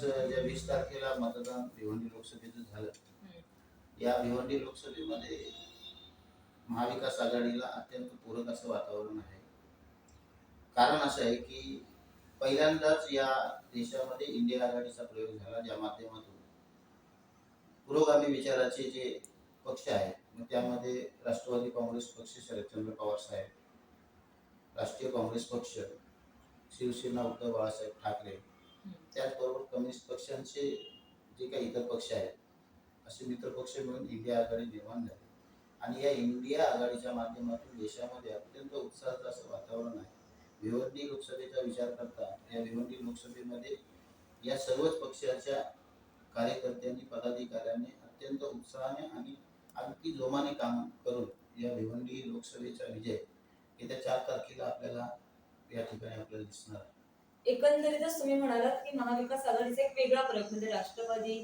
ज्या वीस तारखेला मतदान भिवंडी लोकसभेचं झालं या भिवंडी लोकसभेमध्ये महाविकास आघाडीला अत्यंत पूरक असं वातावरण आहे. कारण असं आहे की पहिल्यांदाच या देशामध्ये इंडिया आघाडीचा प्रयोग झाला ज्या माध्यमातून पुरोगामी विचाराचे जे पक्ष आहेत मग त्यामध्ये राष्ट्रवादी काँग्रेस पक्ष शरदचंद्र पवार साहेब राष्ट्रीय काँग्रेस पक्ष शिवसेना उद्धव बाळासाहेब ठाकरे त्याचबरोबर कम्युनिस्ट पक्षांचे जे काही इतर पक्ष आहेत असे मित्र पक्ष मिळून इंडिया आघाडी निर्माण झाली. आणि या इंडिया आघाडीच्या माध्यमातून देशामध्ये अत्यंत उत्साहाचं असं वातावरण आहे. भिवंडी लोकसभेचा विचार करता या भिवंडी लोकसभेमध्ये या सर्वच पक्षाच्या कार्यकर्त्यांनी पदाधिकाऱ्यांनी अत्यंत उत्साहाने आणि अगदी जोमाने काम करून या भिवंडी लोकसभेचा विजय येत्या चार तारखेला आपल्याला या ठिकाणी आपल्याला दिसणार आहे. एकंदरीतच तुम्ही म्हणालात की महाविकास आघाडीचा एक वेगळा फरक म्हणजे राष्ट्रवादी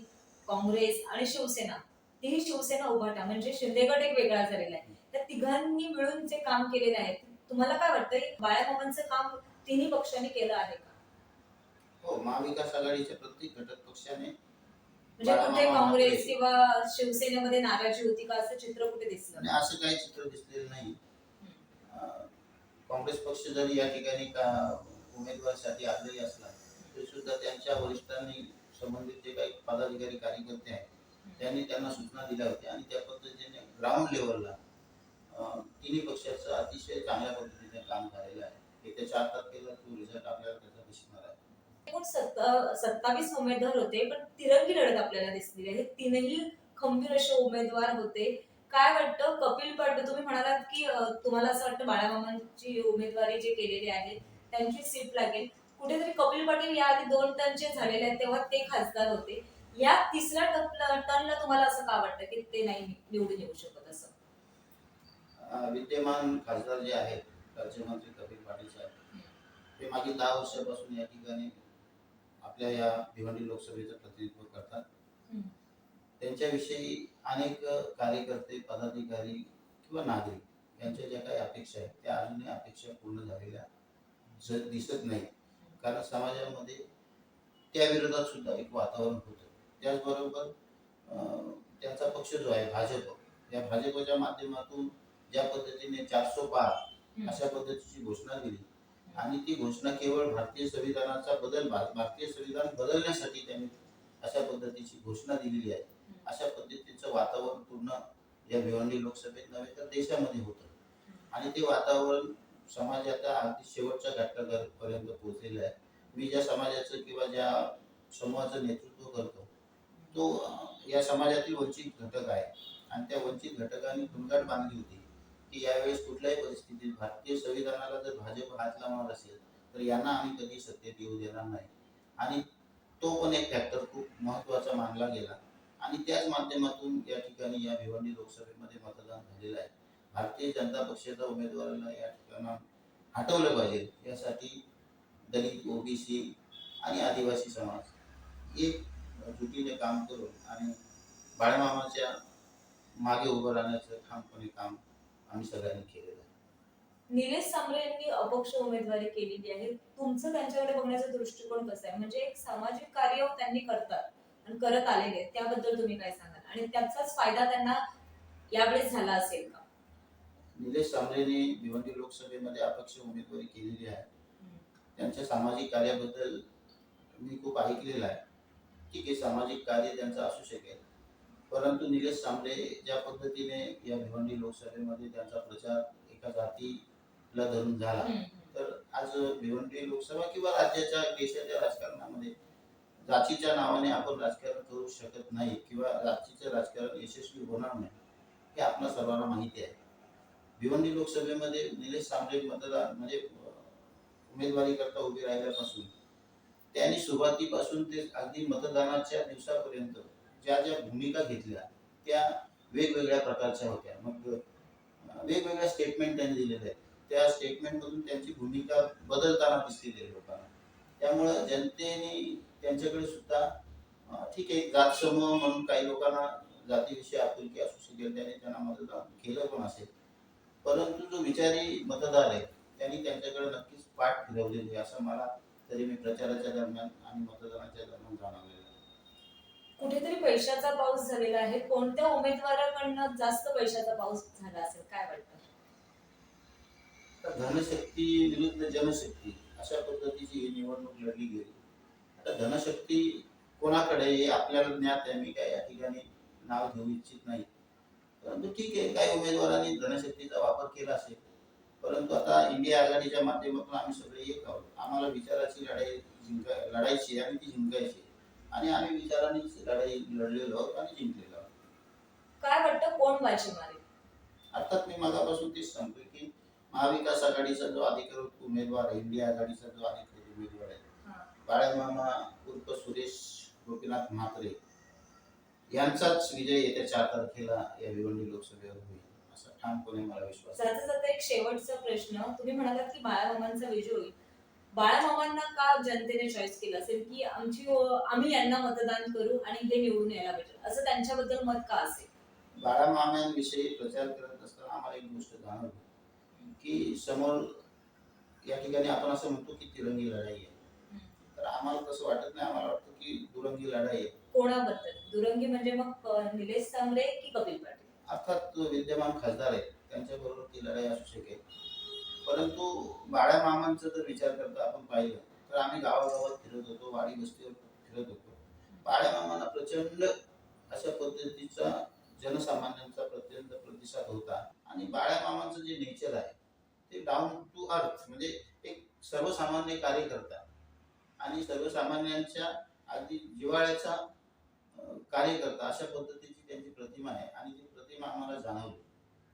काँग्रेस आणि शिवसेना. तीही शिवसेना उभाटा म्हणजे शिंदे गट एक वेगळा झालेला आहे. त्या तिघांनी मिळून जे काम केलेले आहे तुम्हाला काय वाटतं बाळामामांचं काम तिन्ही पक्षांनी केलं आहे का? हो महाविकास आघाडीच्या प्रत्येक घटक पक्षाने म्हणजे कुठे काँग्रेस किंवा शिवसेनेमध्ये नाराजी होती का? असं चित्र कुठे दिसलं? असं काही चित्र दिसलेलं नाही. काँग्रेस पक्ष जरी या ठिकाणी का उमेदवारीसाठी आग्रही असला तरी सुद्धा त्यांच्या वरिष्ठांनी संबंधित जे काही पदाधिकारी कार्यकर्ते आहेत त्यांनी त्यांना सूचना दिल्या होत्या आणि त्या पद्धतीने ग्राउंड लेवलला तिन्ही पक्षाचं अतिशय चांगल्या पद्धतीने काम झालेलं आहे. येत्या चार तारखेला तो रिझल्ट आपल्याला त्याचा दिसणार आहे. एकूण सत्तावीस उमेदवार होते पण तिरंगी लढत आपल्याला दिसली आहे. तीनही खंबीर असे उमेदवार होते. काय वाटतं? कपिल पाटील तुम्ही म्हणालात की तुम्हाला असं वाटतं बाळामामांची उमेदवारी जे केलेली आहे त्यांची सीट लागेल. कुठेतरी कपिल पाटील याआधी दोन टर्नचे झालेले आहेत तेव्हा ते खासदार होते. या तिसऱ्या टर्न- टर्नला तुम्हाला असं का वाटतं की ते नाही निवडून येऊ शकत असं? विद्यमान खासदार जे आहेत राज्यमंत्री कपिल पाटील साहेब ते मागील दहा वर्षापासून या ठिकाणी आपल्या या भिवंडी लोकसभेचं प्रतिनिधित्व करतात. त्यांच्याविषयी अनेक कार्यकर्ते पदाधिकारी किंवा नागरिक यांच्या ज्या काही अपेक्षा आहेत त्या अजूनही अपेक्षा पूर्ण झालेल्या दिसत नाही. कारण समाजामध्ये त्या विरोधात सुद्धा एक वातावरण होतं. त्याचबरोबर त्यांचा पक्ष जो आहे भाजप या भाजपच्या माध्यमातून ज्या पद्धतीने पार हम्म. अशा पद्धतीची घोषणा दिली आणि ती घोषणा केवळ भारतीय संविधानाचा बदल भारतीय संविधान बदलण्यासाठी त्यांनी अशा पद्धतीची घोषणा दिलेली आहे. अशा पद्धतीचं वातावरण पूर्ण या भिवंडी लोकसभेत नव्हे तर देशामध्ये होतं. आणि ते वातावरण समाज आता अगदी शेवटच्या घटकापर्यंत पोहोचलेला आहे. मी ज्या समाजाचं किंवा ज्या समूहाचं नेतृत्व करतो तो या समाजातील वंचित घटक आहे. आणि त्या वंचित घटकांनी खुनगाट बांधली होती की यावेळेस कुठल्याही परिस्थितीत भारतीय संविधानाला जर भाजप हात लावणार असेल तर यांना आम्ही कधी सत्तेत येऊ देणार नाही. आणि तो पण एक फॅक्टर खूप महत्त्वाचा मानला गेला. आणि त्याच माध्यमातून या ठिकाणी या भिवंडी लोकसभेमध्ये मतदान झालेलं आहे. भारतीय जनता पक्षाच्या उमेदवाराला या ठिकाणी हटवलं पाहिजे. यासाठी दलित ओबीसी आणि आदिवासी समाज एक जुटीने काम करून आणि बाळमामाच्या मागे उभं राहण्याचं ठामपणे काम आम्ही सगळ्यांनी केलेलं आहे. निलेश सांबरे यांनी अपक्ष उमेदवारी केलेली आहे. तुमचं त्यांच्याकडे बघण्याचा दृष्टिकोन कसा आहे? म्हणजे एक सामाजिक कार्य त्यांनी करतात आणि करत आलेले त्याबद्दल तुम्ही काय सांगाल? आणि त्याचाच फायदा त्यांना यावेळेस झाला असेल का? निलेश सांबरेने भिवंडी लोकसभेमध्ये अपक्ष उमेदवारी केलेली आहे. त्यांच्या सामाजिक कार्याबद्दल मी खूप ऐकलेलं आहे ठीक आहे सामाजिक कार्य त्यांचं असू शकेल. परंतु निलेश सांबरे ज्या पद्धतीने या भिवंडी लोकसभेमध्ये त्यांचा प्रचार एका जातीला धरून झाला तर आज भिवंडी लोकसभा किंवा राज्याच्या देशाच्या राजकारणामध्ये जातीच्या नावाने आपण राजकारण करू शकत नाही किंवा जातीचं राजकारण यशस्वी होणार नाही हे आपल्या सर्वांना माहिती आहे. भिवंडी लोकसभेमध्ये निलेश सांबळे मतदान म्हणजे उमेदवारी करता उभे राहिल्यापासून त्यांनी सुरुवातीपासून ते अगदी मतदानाच्या दिवसापर्यंत ज्या ज्या भूमिका घेतल्या त्या वेगवेगळ्या प्रकारच्या होत्या. मग वेगवेगळ्या स्टेटमेंट त्यांनी दिलेल्या आहेत. त्या स्टेटमेंटमधून त्यांची भूमिका बदलताना दिसते ते लोकांना त्यामुळं जनतेने त्यांच्याकडे सुद्धा ठीक आहे जात समूह म्हणून काही लोकांना जातीविषयी आपुलकी असू शकेल त्याने त्यांना मतदान केलं पण असेल. परंतु जो विचारी मतदार आहे त्यांनी त्यांच्याकडे नक्कीच पाठ फिरवलेली आहे असं मला तरी मी प्रचाराच्या दरम्यान आणि मतदानाच्या दरम्यान जाणवलेलं कुठेतरी पैशाचा पाऊस झालेला आहे. कोणत्या उमेदवाराकडनं जास्त पैशाचा पाऊस झाला असेल काय वाटतं? धनशक्ती विरुद्ध जनशक्ती अशा पद्धतीची ही निवडणूक लढली गेली. आता धनशक्ती कोणाकडे हे आपल्याला ज्ञात आहे. मी काय या ठिकाणी नाव घेऊ इच्छित नाही. परंतु ठीक आहे काही उमेदवारांनी धनशक्तीचा वापर केला असेल परंतु आता इंडिया आघाडीच्या माध्यमातून आम्ही सगळे एक आहोत आम्हाला विचाराची लढाई जिंका लढायची आणि ती जिंकायची. आणि आम्ही विचारांनीच लढाई लढलेलो आहोत आणि जिंकलेलो आहोत काय वाटतं कोण बाजी मारेल अर्थात मी मागापासून तेच सांगतोय की महाविकास आघाडीचा जो अधिकृत उमेदवार आहे इंडिया आघाडीचा जो अधिकृत उमेदवार आहे हा. बाळामामा उर्फ सुरेश गोपीनाथ म्हात्रे यांचाच विजय येत्या चार तारखेला या भिवंडी लोकसभेवर होईल असा ठामपणे मला विश्वास आहे. जाता एक शेवटचा प्रश्न तुम्ही म्हणालात की बाळामामांचा विजय होईल. बाळामामांना का जनतेने चॉईस केलं असेल? की आमची आम्ही यांना मतदान करू आणि हे निवडून यायला पाहिजे? असं त्यांच्याबद्दल मत का असेल? बाळामामांविषयी प्रचार करत असताना आम्हाला एक गोष्ट जाणवली की समोर या ठिकाणी आपण असं म्हणतो की तिरंगी लढाई आहे. तर आम्हाला तसं वाटत नाही. आम्हाला वाटतं की दुरंगी लढाई आहे. कोणाबद्दल? दुरंगी म्हणजे मग निलेश सांगरे की कपिल पाटील? अर्थात जो विद्यमान खासदार आहेत त्यांच्याबरोबर ती लढाई असू शकेल. परंतु बाळ्या मामांचा जर विचार करता आपण पाहिलं तर आम्ही गावागावात फिरत होतो वाडी वस्तीवर फिरत होतो. बाळ्या मामांना प्रचंड अशा पद्धतीचा जनसामान्यांचा प्रचंड प्रतिसाद होता. आणि बाळ्या मामांचं जे नेचर आहे ते डाऊन टू अर्थ म्हणजे एक सर्वसामान्य कार्यकर्ता. आणि सर्वसामान्यांच्या अगदी जिव्हाळ्याचा कार्यकर्ता अशा पद्धतीची त्यांची प्रतिमा आहे आणि ती प्रतिमा आम्हाला जाणवली.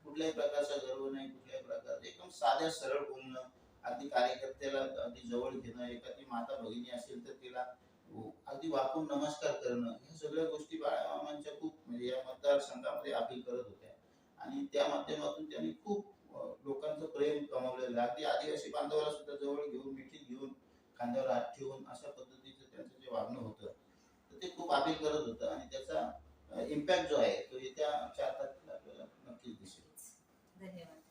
कुठल्याही प्रकारचा गर्व नाही कुठल्याही प्रकारचा एकदम साध्या सरळ बोलणं अगदी कार्यकर्त्याला अगदी जवळ घेणं एखादी माता भगिनी असेल तर तिला अगदी वाकून नमस्कार करणं ह्या सगळ्या गोष्टी बाळामामांच्या खूप म्हणजे या मतदारसंघामध्ये अपील करत होत्या. आणि त्या माध्यमातून त्यांनी खूप लोकांचं प्रेम कमावलेलं आहे. अगदी आदिवासी बांधवाला सुद्धा जवळ घेऊन मिठी घेऊन खांद्यावर हात ठेवून अशा पद्धतीचं त्यांचं जे वागणं होतं पापील करत होतं आणि त्याचा इम्पॅक्ट जो आहे तो येत्या चार तारखेला आपल्याला नक्कीच दिसेल धन्यवाद.